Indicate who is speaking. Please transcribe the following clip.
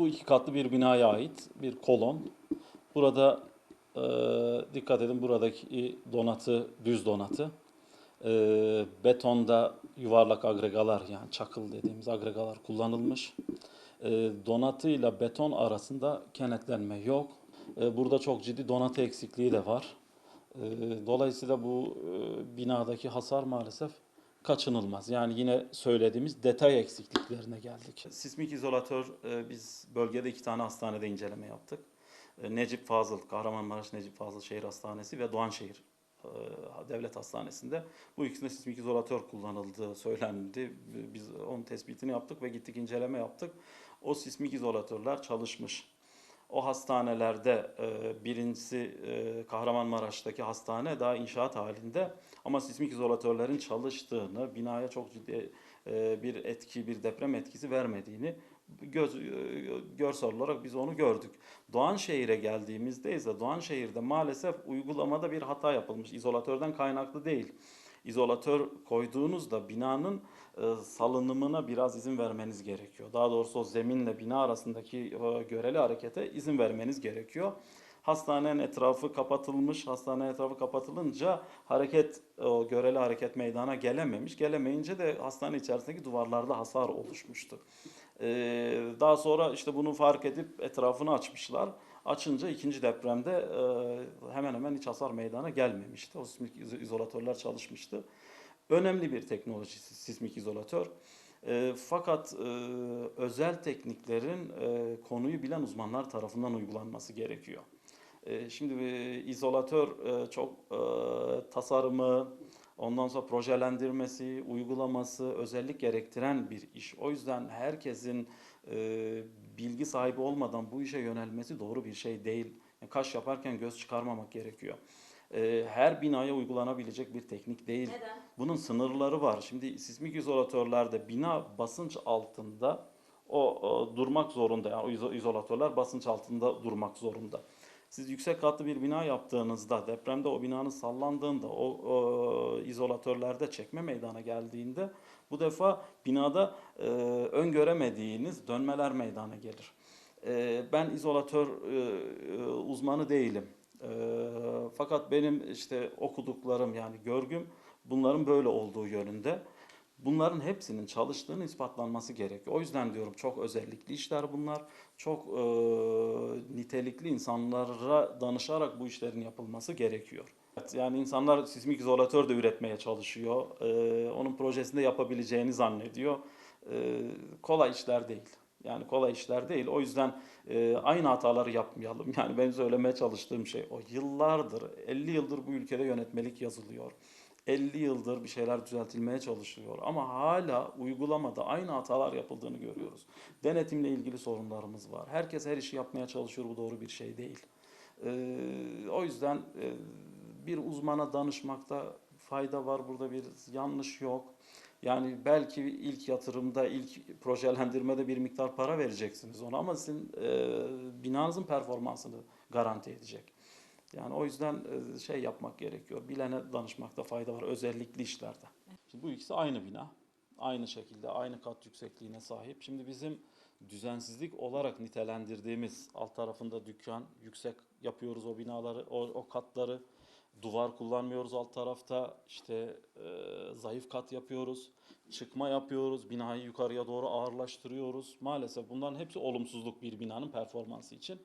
Speaker 1: Bu iki katlı bir binaya ait bir kolon. Burada e, dikkat edin buradaki donatı düz donatı. E, betonda yuvarlak agregalar yani çakıl dediğimiz agregalar kullanılmış. E, donatıyla beton arasında kenetlenme yok. E, burada çok ciddi donatı eksikliği de var. E, dolayısıyla bu e, binadaki hasar maalesef kaçınılmaz. Yani yine söylediğimiz detay eksikliklerine geldik. Sismik izolatör e, biz bölgede iki tane hastanede inceleme yaptık. E, Necip Fazıl, Kahramanmaraş Necip Fazıl Şehir Hastanesi ve Doğanşehir e, Devlet Hastanesi'nde bu ikisinde sismik izolatör kullanıldığı söylendi. Biz onun tespitini yaptık ve gittik inceleme yaptık. O sismik izolatörler çalışmış. O hastanelerde e, birincisi e, Kahramanmaraş'taki hastane daha inşaat halinde ama sismik izolatörlerin çalıştığını, binaya çok ciddi e, bir etki, bir deprem etkisi vermediğini göz, görsel olarak biz onu gördük. Doğanşehir'e geldiğimizde ise Doğanşehir'de maalesef uygulamada bir hata yapılmış. İzolatörden kaynaklı değil. İzolatör koyduğunuzda binanın e, salınımına biraz izin vermeniz gerekiyor. Daha doğrusu o zeminle bina arasındaki e, göreli harekete izin vermeniz gerekiyor. Hastanenin etrafı kapatılmış. Hastane etrafı kapatılınca hareket o göreli hareket meydana gelememiş. Gelemeyince de hastane içerisindeki duvarlarda hasar oluşmuştu. Ee, daha sonra işte bunu fark edip etrafını açmışlar. Açınca ikinci depremde e, hemen hemen hiç hasar meydana gelmemişti. O sismik iz- izolatörler çalışmıştı. Önemli bir teknoloji sismik izolatör. E, fakat e, özel tekniklerin konuyu bilen uzmanlar tarafından uygulanması gerekiyor. Şimdi e, izolatör çok tasarımı, ondan sonra projelendirmesi, uygulaması özellik gerektiren bir iş. O yüzden herkesin bilgi sahibi olmadan bu işe yönelmesi doğru bir şey değil. Yani kaş yaparken göz çıkarmamak gerekiyor. E, her binaya uygulanabilecek bir teknik değil.
Speaker 2: Neden?
Speaker 1: Bunun sınırları var. Şimdi sismik izolatörlerde bina basınç altında o, o durmak zorunda. Yani izolatörler basınç altında durmak zorunda. Siz yüksek katlı bir bina yaptığınızda, depremde o binanın sallandığında, o, o izolatörlerde çekme meydana geldiğinde bu defa binada e, öngöremediğiniz dönmeler meydana gelir. E, ben izolatör e, e, uzmanı değilim. E, fakat benim işte okuduklarım yani görgüm bunların böyle olduğu yönünde. Bunların hepsinin çalıştığını ispatlanması gerekiyor. O yüzden diyorum çok özellikli işler bunlar. Çok e, nitelikli insanlara danışarak bu işlerin yapılması gerekiyor. Evet, Yani insanlar sismik izolatör de üretmeye çalışıyor. E, onun projesinde yapabileceğini zannediyor. E, kolay işler değil. Yani kolay işler değil. O yüzden e, aynı hataları yapmayalım. Yani benim söylemeye çalıştığım şey o. Yıllardır, 50 yıldır bu ülkede yönetmelik yazılıyor. 50 yıldır bir şeyler düzeltilmeye çalışılıyor ama hala uygulamada aynı hatalar yapıldığını görüyoruz. Denetimle ilgili sorunlarımız var. Herkes her işi yapmaya çalışıyor. Bu doğru bir şey değil. Ee, o yüzden e, bir uzmana danışmakta fayda var. Burada bir yanlış yok. Yani belki ilk yatırımda, ilk projelendirmede bir miktar para vereceksiniz ona ama sizin e, binanızın performansını garanti edecek. Yani o yüzden e, şey yapmak gerekiyor. Bilene danışmakta fayda var özellikli işlerde. Şimdi bu ikisi aynı bina. Aynı şekilde aynı kat yüksekliğine sahip. Şimdi bizim düzensizlik olarak nitelendirdiğimiz alt tarafında dükkan, yüksek yapıyoruz o binaları, o, o katları. Duvar kullanmıyoruz alt tarafta. İşte e, zayıf kat yapıyoruz. Çıkma yapıyoruz. Binayı yukarıya doğru ağırlaştırıyoruz. Maalesef bunların hepsi olumsuzluk bir binanın performansı için.